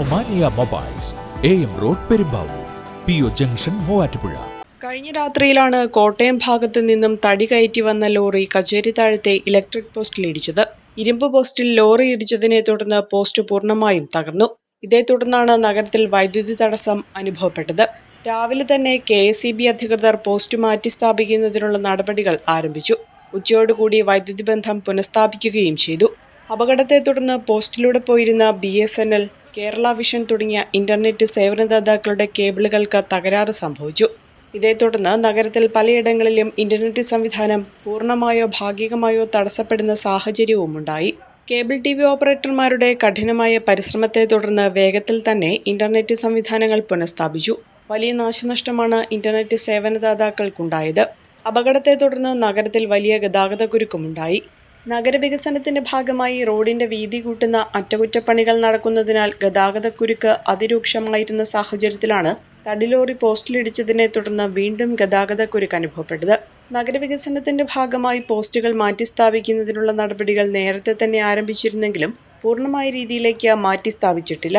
Omania mobiles A road Perumbavoor P O junction Muvattupuzha. കഴിഞ്ഞ രാത്രിയിലാണ് കോട്ടയം ഭാഗത്തു നിന്നും തടി കയറ്റി വന്ന ലോറി കച്ചേരി താഴത്തെ ഇലക്ട്രിക് പോസ്റ്റിൽ ഇടിച്ചത്. ഇരുമ്പ് പോസ്റ്റിൽ ലോറി ഇടിച്ചതിനെ തുടർന്ന് പോസ്റ്റ് പൂർണമായും തകർന്നു. ഇതേ തുടർന്നാണ് നഗരത്തിൽ വൈദ്യുതി തടസ്സം അനുഭവപ്പെട്ടത്. രാവിലെ തന്നെ കെ എസ് ഇ ബി അധികൃതർ പോസ്റ്റ് മാറ്റി സ്ഥാപിക്കുന്നതിനുള്ള നടപടികൾ ആരംഭിച്ചു. ഉച്ചയോടുകൂടി വൈദ്യുതി ബന്ധം പുനഃസ്ഥാപിക്കുകയും ചെയ്തു. അപകടത്തെ തുടർന്ന് പോസ്റ്റിലൂടെ പോയിരുന്ന B S N L Kerala vision തുടങ്ങിയ ഇന്റർനെറ്റ് സേവനദാതാക്കളുടെ കേബിളുകൾക്ക് തകരാറ് സംഭവിച്ചു. ഇതേ തുടർന്ന് നഗരത്തിൽ പലയിടങ്ങളിലും ഇന്റർനെറ്റ് സംവിധാനം പൂർണമായോ ഭാഗികമായോ തടസ്സപ്പെടുന്ന സാഹചര്യവുമുണ്ടായി. കേബിൾ ടി വി ഓപ്പറേറ്റർമാരുടെ കഠിനമായ പരിശ്രമത്തെ തുടർന്ന് വേഗത്തിൽ തന്നെ ഇന്റർനെറ്റ് സംവിധാനങ്ങൾ പുനഃസ്ഥാപിച്ചു. വലിയ നാശനഷ്ടമാണ് ഇന്റർനെറ്റ് സേവനദാതാക്കൾക്കുണ്ടായത്. അപകടത്തെ തുടർന്ന് നഗരത്തിൽ വലിയ ഗതാഗതക്കുരുക്കുമുണ്ടായി. നഗരവികസനത്തിന്റെ ഭാഗമായി റോഡിന്റെ വീതി കൂട്ടുന്ന അറ്റകുറ്റപ്പണികൾ നടക്കുന്നതിനാൽ ഗതാഗതക്കുരുക്ക് അതിരൂക്ഷമായിരുന്ന സാഹചര്യത്തിലാണ് തടിലോറി പോസ്റ്റിലിടിച്ചതിനെ തുടർന്ന് വീണ്ടും ഗതാഗതക്കുരുക്ക് അനുഭവപ്പെട്ടത്. നഗരവികസനത്തിന്റെ ഭാഗമായി പോസ്റ്റുകൾ മാറ്റിസ്ഥാപിക്കുന്നതിനുള്ള നടപടികൾ നേരത്തെ തന്നെ ആരംഭിച്ചിരുന്നെങ്കിലും പൂർണമായ രീതിയിലേക്ക് മാറ്റി സ്ഥാപിച്ചിട്ടില്ല